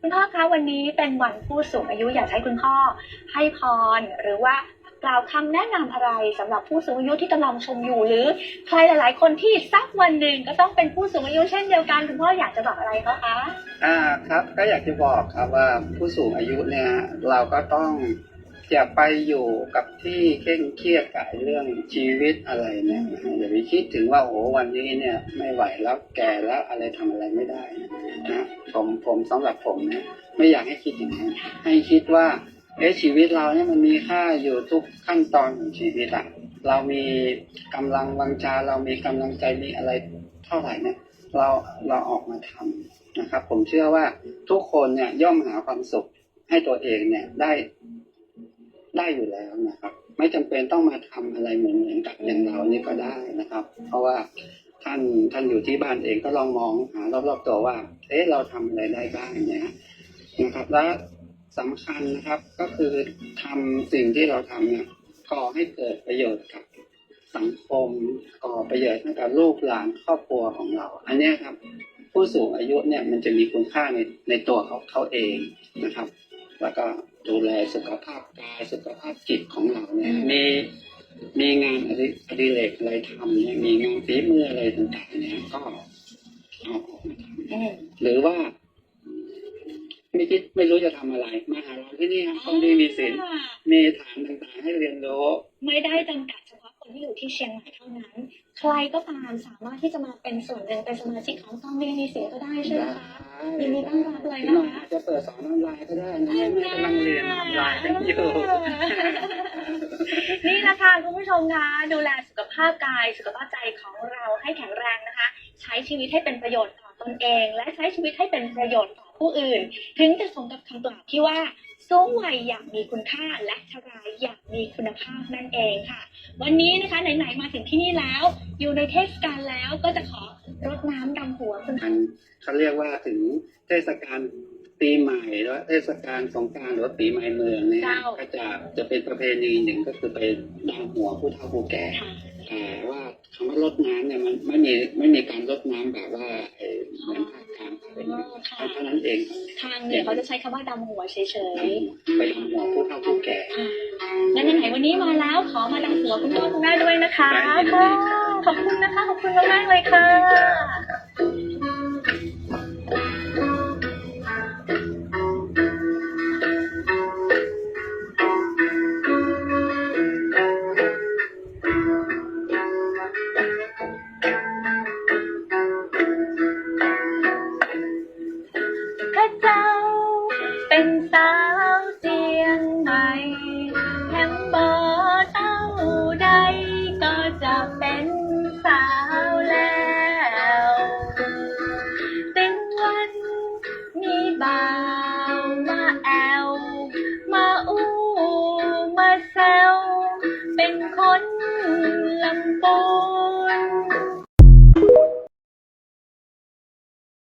คุณพ่อคะวันนี้เป็นวันผู้สูงอายุอยากให้คุณพ่อให้พรหรือว่ากล่าวคำแนะนำอะไรสำหรับผู้สูงอายุที่กำลังชมอยู่หรือใครหลาย ๆ คนที่สักวันหนึ่งก็ต้องเป็นผู้สูงอายุเช่นเดียวกันคุณพ่ออยากจะบอกอะไรเขาคะอ่าครับก็อยากจะบอกครับว่าผู้สูงอายุเนี่ยเราก็ต้อง อย่าไปอยู่กับที่เคร่งเครียดกับเรื่องชีวิตอะไรเนี่ยอย่าไปคิดถึงว่าโอ้วันนี้เนี่ยไม่ไหวแล้วแก่แล้วอะไรทำอะไรไม่ได้นะผมผมสำหรับผมนะไม่อยากให้คิดอย่างนั้นให้คิดว่าเอ๊ะชีวิตเราเนี่ยมันมีค่าอยู่ทุกขั้นตอนของชีวิตอะเรามีกำลังวังชาเรามีกำลังใจมีอะไรเท่าไหร่เนี่ยเราเราออกมาทำนะครับ ผมเชื่อว่าทุกคนเนี่ยย่อมหาความสุขให้ตัวเองเนี่ยได้ ได้อยู่แล้วนะครับ ไม่จำเป็นต้องมาทำอะไรเหมือนเหมือนกับอย่างเรานี่ก็ได้นะครับ เพราะว่าท่านท่านอยู่ที่บ้านเองก็ลองมองหารอบๆตัวว่า เอ๊ะเราทำอะไรได้บ้างเนี่ยนะครับ และสำคัญนะครับก็คือทำสิ่งที่เราทำเนี่ยก่อให้เกิดประโยชน์กับสังคมก่อประโยชน์ให้กับลูกหลานครอบครัวของเรา อันนี้ครับ ผู้สูงอายุเนี่ยมันจะมีคุณค่าในในตัวเขาเขาเองนะครับ แล้วก็ดูแลสุขภาพกายสุขภาพจิตของเราเนี่ยมีมีงานอดิอดิเรกอะไรทำเนี่ยมีงานฝีมืออะไรต่างๆเนี่ยก็เอาออกมาทอืมำหรือว่า ไม่คิดไม่รู้จะทำอะไร มาหาเราที่นี่ครับต้องดีมีศีลมีฐานต่างๆ ให้เรียนรู้ไม่ได้จำกัดเฉพาะคนที่อยู่ที่เชียงใหม่เท่านั้น ใครก็ตามสามารถที่จะมาเป็นส่วนหนึ่งเป็นสมาชิกของต้องดีมีเสียก็ได้ใช่ไหมคะ ยินดีต้อนรับเลยนะคะพี่หน่อาจจะเปิดสอนออนไลน์ก็ได้นะแม่แม่กำลังเรียนออนไลน์กันอยู่ นี่นะคะคุณผู้ชมคะดูแลสุขภาพกายสุขภาพใจของเราให้แข็งแรงนะคะ ใช้ชีวิตให้เป็นประโยชน์ต่อตนเอง และใช้ชีวิตให้เป็นประโยชน์ต่อผู้อื่น ถึงจะสมกับคำกล่าวที่ว่าสูงวัยอย่างมีคุณค่าและชราอย่างมีคุณภาพนั่นเองค่ะ วันนี้นะคะไหนๆมาถึงที่นี่แล้ว อยู่ในเทศกาลแล้วก็จะขอ เขาเรียกว่าถึงเทศกาลปีใหม่แล้วเทศกาลสงกรารหรือว่าปีใหม่เมืองเนี่ยเจ้า ก็จะจะเป็นประเพณีหนึ่งก็คือไปดังหัวผู้เฒ่าผู้แก่ ค่ะ แต่ว่าคำว่ารดน้ำเนี่ยมันไม่มีไม่มีการรดน้ำแบบว่าเอ่อเหมือนภาคกลางภาคเป็นอ๋อค่ะ เท่านั้นเองทางเหนือเขาจะใช้คำว่าดำหัวเฉยๆไปดังหัวผู้เฒ่าผู้แก่และไหนๆวันนี้มาแล้วขอมาดังหัวคุณพ่อคุณแม่ด้วยนะคะได้ยินดีค่ะค่ะขอบคุณนะคะ ขอบคุณมากๆเลยค่ะ มามาแอล มาอู้ มาแซว เป็นคนลำปูน